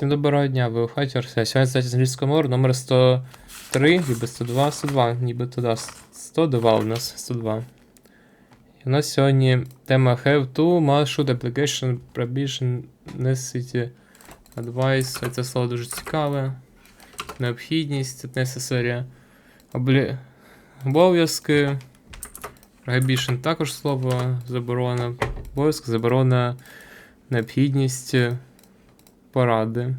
Всім доброго дня, ви у хаті Арсенія. Сьогодні стаття з англійського мору номер 103, ніби 102, 102, ніби туди 102 у нас, 102. І у нас сьогодні тема Have to, must, should, application, prohibition, necessity, advice. Це слово дуже цікаве. Необхідність, necessary. Облі... Обов'язки. Prohibition також слово, заборона. Обов'язок, заборона, необхідність поради.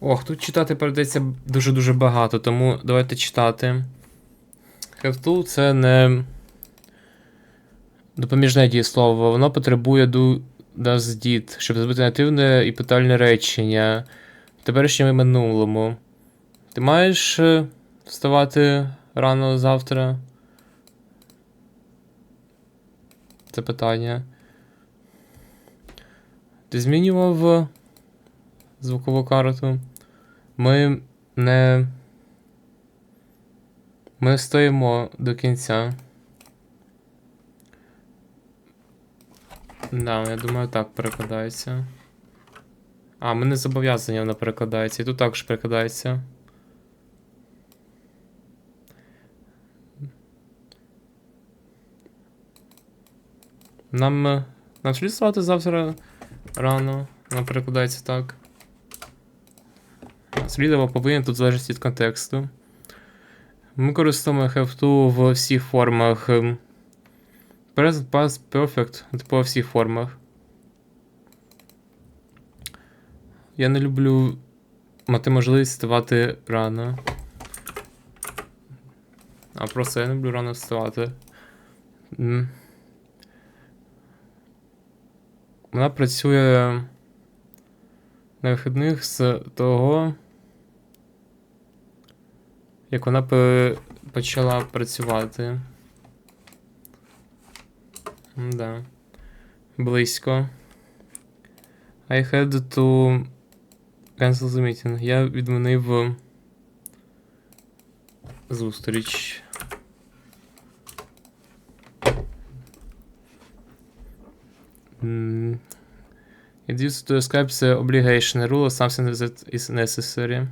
Ох, тут читати передається дуже-дуже багато, тому давайте читати. To це не допоміжне дієслово, воно потребує do, does, did, щоб зробити нативне і питальне речення в теперішньому і минулому. Ти маєш е, вставати рано завтра? Це питання. Ти змінював звукову карту? Ми не. Ми стоїмо до кінця. Да, я думаю, так перекладається. А, ми не зобов'язані, воно перекладається. І тут також перекладається. Нам. е, Нам слід вставати завтра рано. Воно перекладається так. Слідово повинен тут залежить від контексту. Ми користуємо to в всіх формах. Present, past, perfect, типу всіх формах. Я не люблю мати можливість вставати рано. А просто я не люблю рано вставати. М. Вона працює на вихідних з того, як вона почала працювати. Да. Близько. I had to cancel the meeting. Я відмінив зустріч. М, It used to describe the obligation, rule or something that is necessary.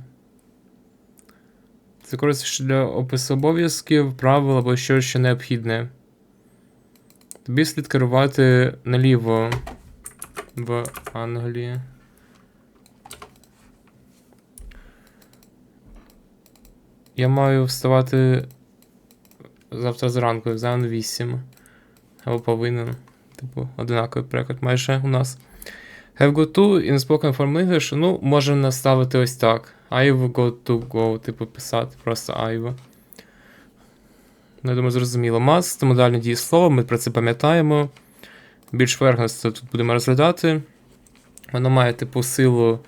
Це користується для опису обов'язків, правил або що, що необхідне. Тобі слід керувати наліво в Англії. Я маю вставати завтра зранку, екзамен 8. Або повинен. Типу, одинаковий переклад майже у нас. Have got to in spoken form English, ну, можемо наставити ось так. I've got to go, типу писати, просто I've. Ну, я думаю, зрозуміло. Must, це модальне дієслово, ми про це пам'ятаємо. Більш верхності тут будемо розглядати. Воно має, типу, силу,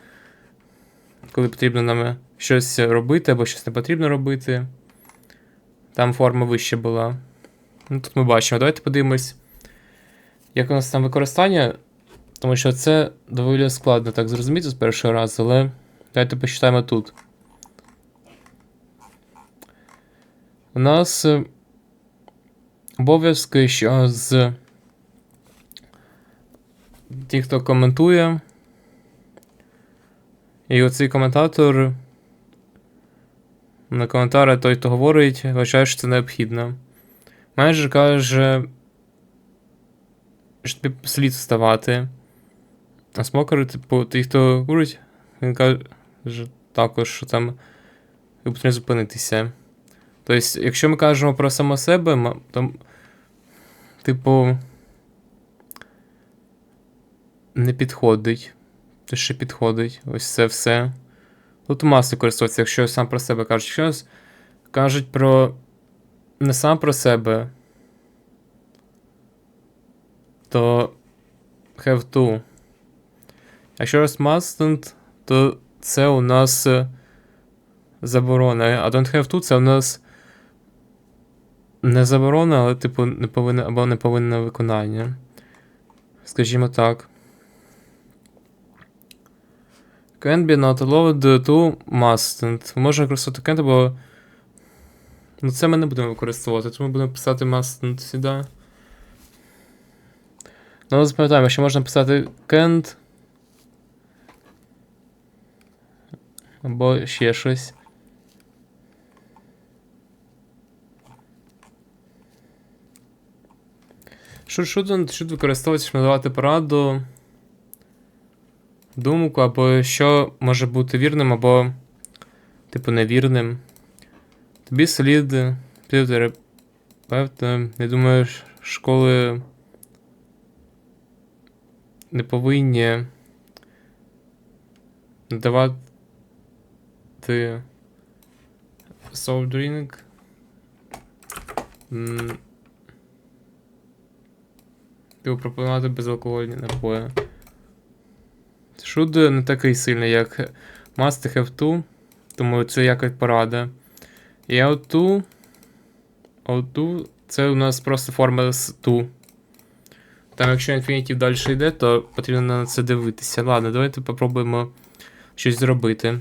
коли потрібно нам щось робити або щось не потрібно робити. Там форма вища була. Ну, тут ми бачимо. Давайте подивимось, як у нас там використання. Тому що це доволі складно так зрозуміти з першого разу, але давайте почитаємо тут. У нас е, обов'язки, що з ті, хто коментує. І оцей коментатор. На коментарі той, хто говорить, вважає, що це необхідно. Майже каже, що тобі слід вставати. А смокери, типу, ті, хто курить, він каже також, що там потрібно зупинитися. Тобто, якщо ми кажемо про само себе, то, типу, не підходить. Те, що підходить. Ось це все. Тут маси користуватися, якщо сам про себе кажуть. Нас кажуть про. Не сам про себе, то have to. Якщо раз mustn't, то це у нас е, заборона. А don't have to це у нас не заборона, але, типу, не повинне або не повинне виконання. Скажімо так. Can be not allowed to mustn't. Можна використовувати can't, бо. Ну, це ми не будемо використовувати, тому будемо писати mustn't сюди. Ну, запам'ятаємо, що можна писати can't. Або ще щось. Shouldn't, should використовуватися, щоб надавати пораду, думку, або що може бути вірним, або, типу, невірним. Тобі слід терапевта. Я думаю, школи не повинні надавати soft drink. Типу пропонувати безалкогольні напої. Шуд не такий сильний, як Must Have To, тому це якось порада. І O2. O2 це у нас просто форма з to. Там, якщо інфінітів далі йде, то потрібно на це дивитися. Ладно, давайте попробуємо щось зробити.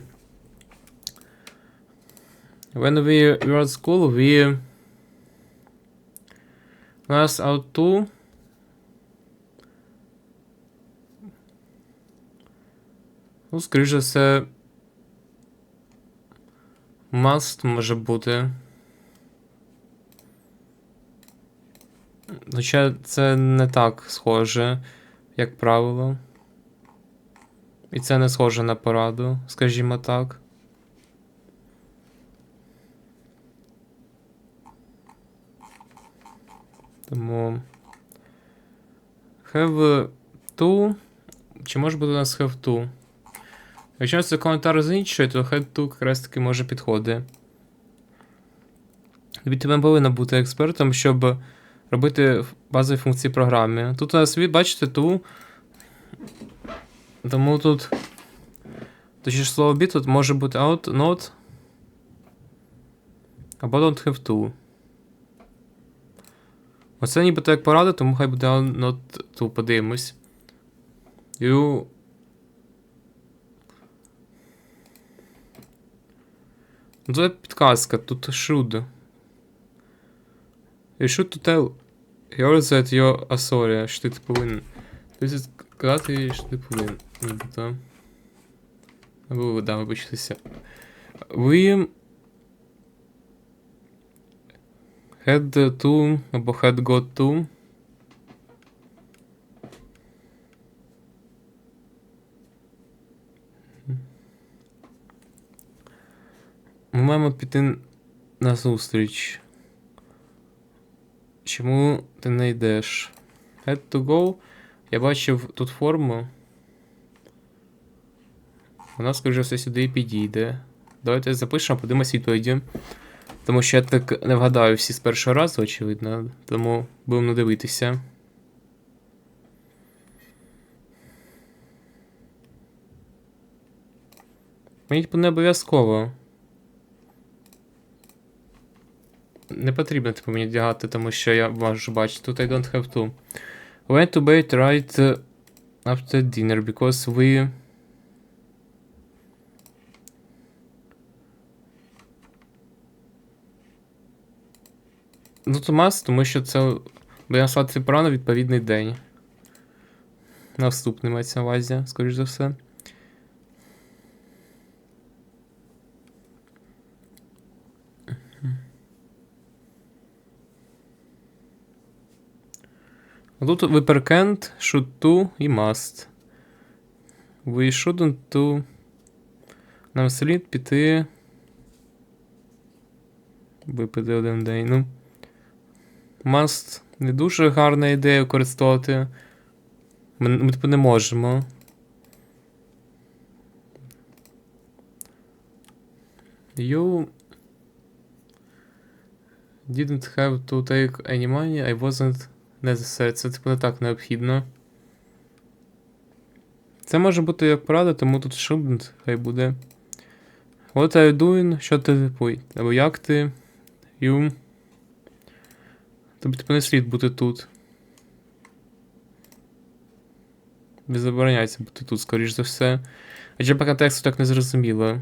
When we were at school, we. Нас O2. Ну, скоріш за все. Must може бути. Хоча це не так схоже, як правило. І це не схоже на пораду, скажімо так. Тому. Have to. Чи може бути у нас have to? Якщо це коментар з іншої, то have to якраз таки може підходити. Тобі тебе повинно бути експертом, щоб робити базові функції програми. Тут у нас ви бачите ту. Тому тут. Точніше слово bit тут може бути out, not. Або don't have to. Оце нібито як порада, тому хай буде out, not to. Подивимось. You Це підказка, тут should. You should to tell her that you're a sorry, що ти повинен. Тобто сказати їй, що ти повинен. Нібито. Або, да, вибачтеся. We had to, або had got to. Ми маємо піти на зустріч. Чому ти не йдеш? Had to go. Я бачив тут форму. Вона, скоріше все, сюди і підійде. Давайте запишемо, подивимося відповіді. Тому що я так не вгадаю всі з першого разу, очевидно. Тому будемо дивитися. Мені типу, не обов'язково. Не потрібно типу, мені вдягати, тому що я можу бачити. Тут I don't have to. Went to bed right after dinner because we. Ну, то must, тому що це буде наслати право на відповідний день. Наступний мається на увазі, скоріш за все. Тут we can't, should to і must. We shouldn't to. Нам слід піти. Випити один день. Ну. Must не дуже гарна ідея використовувати. Ми, ми типу не можемо. You didn't have to take any money, I wasn't necessary. Це типу не так необхідно. Це може бути як порада, тому тут shouldn't хай буде. What are you doing? Що ти типу? Або як ти? You. Тобі типу не слід бути тут. Не забороняється бути тут, скоріш за все. Адже по контексту так не зрозуміло.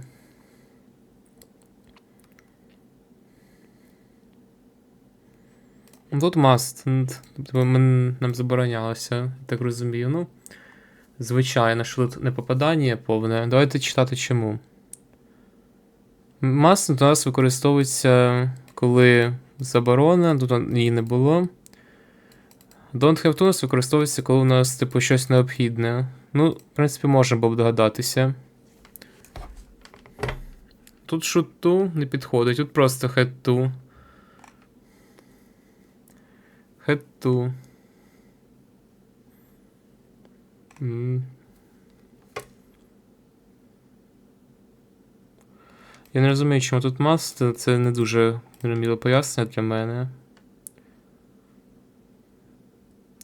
Тут must. Тобто нам заборонялося, так розумію. Ну, звичайно, що тут не попадання повне. Давайте читати чому. Must у нас використовується, коли заборона, тут її не було. Don't have to нас використовується, коли у нас, типу, щось необхідне. Ну, в принципі, можна було б догадатися. Тут should to не підходить, тут просто had to. М. Я не розумію, чому тут must, це не дуже зрозуміло пояснення для мене.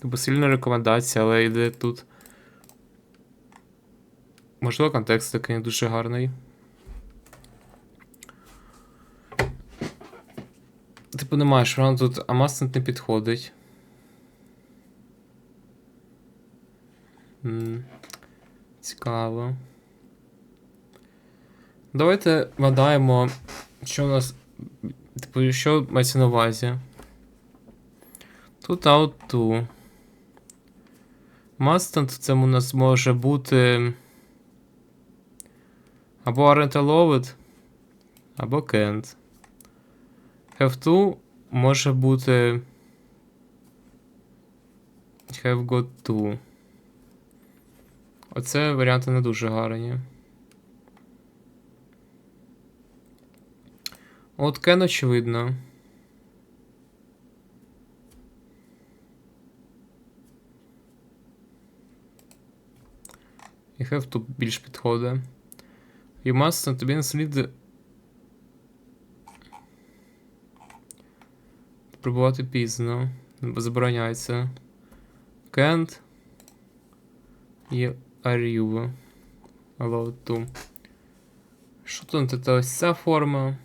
Тобто сильна рекомендація, але йде тут. Можливо, контекст такий не дуже гарний. Типу немає, що воно тут Амасент не підходить. Цікаво. Давайте вгадаємо, що у нас. Типу, що мається на увазі. Тут to. Mustn't це у нас може бути. Або allowed, або can't. Have to може бути. Have got to. Оце варіанти не дуже гарні. От can очевидно. І have to більш підходить. You must тобі не слід прибувати пізно, бо забороняється. Can't are you allowed to. Що тут це ось ця форма?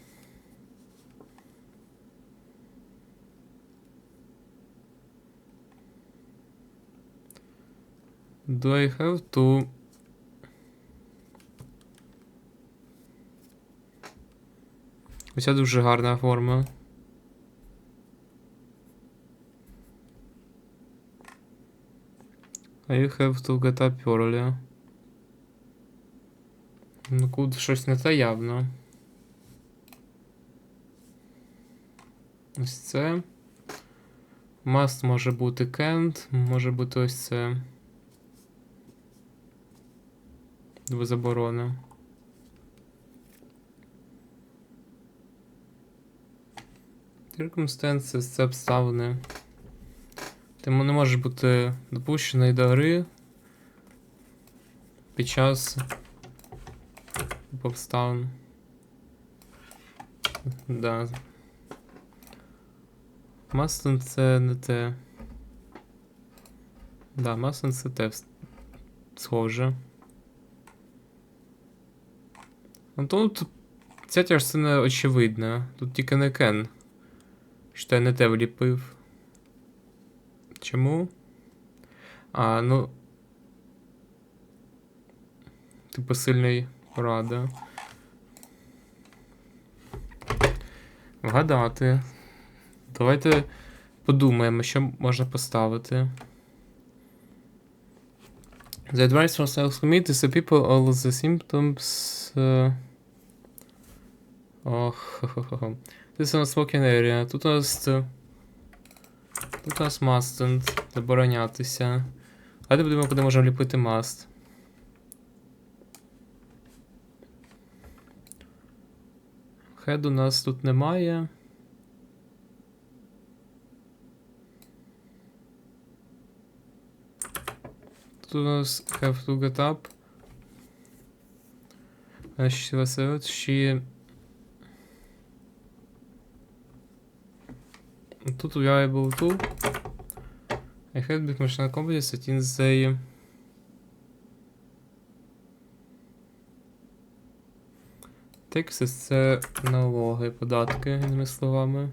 Do I have to Оця дуже гарна форма. I have to get up early. Ну, тут щось не те явно. Ось це. Must може бути can't, може бути ось це. Дві заборони. Circumstances це обставини. Тому не може бути допущений до гри під час обставин. Да. Маслен це не те. Да, Маслен це те схоже. Ну тут ця частина очевидна. Тут тільки не Кен. Що я не те вліпив. Чому? А, ну. Типу сильний порада. Вгадати. Давайте подумаємо, що можна поставити. The advice from sales committee is the people all the symptoms. Uh... Хо-хо-хо. This is a smoking area. Тут у нас. Е, Тут у нас mustn't. Заборонятися. Давайте подивимо, куди можемо ліпити must. Head у нас тут немає. Тут у нас have to get up. А Василь, ще. Тут companies that in the Taxes це налоги, податки, іншими словами.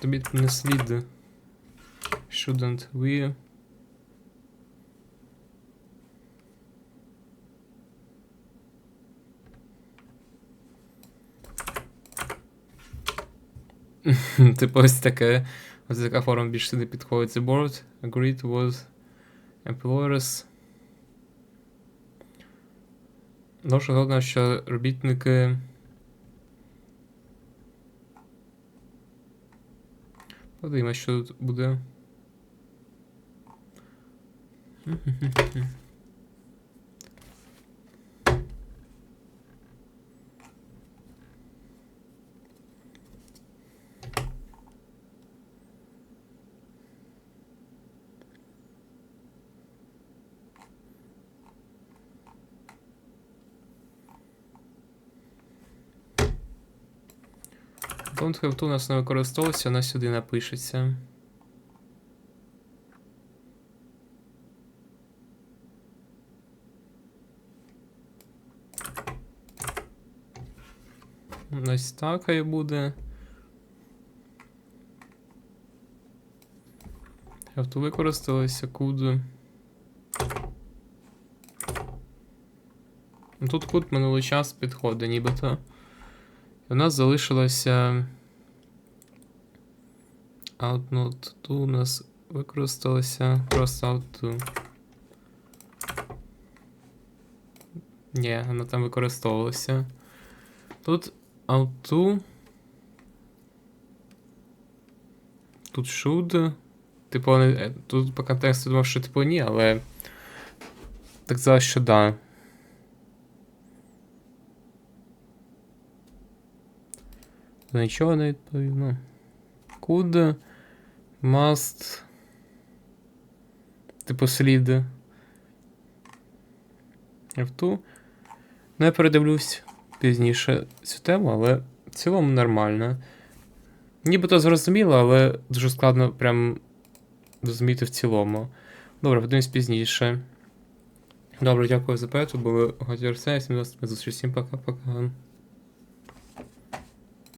Тобі не. Shouldn't we? Типу ось таке. Ось така форма більш сюди підходить. The board agreed with employers. Дуже головне, що робітники. Подивимось, що тут буде. Don't have у нас не використовувався, вона сюди напишеться. Ось так хай буде. To використалося куди. Ну, Тут кут минулий час підходить, нібито. У нас залишилося. Outnote 2 у нас використалося просто out2. Ні, воно там використовувалося. Тут out2. Тут should. Типу, е, тут по контексту думав, що типу ні, але. Так зараз, що да. Нічого не відповів. Ну. Could, must. Типу слід. F2. Ну, я передивлюсь пізніше цю тему, але в цілому нормально. Нібито зрозуміло, але дуже складно прям зрозуміти в цілому. Добре, подивимось пізніше. Добре, дякую за перегляд. Були Готір Всім до зустрічі. Всім пока-пока.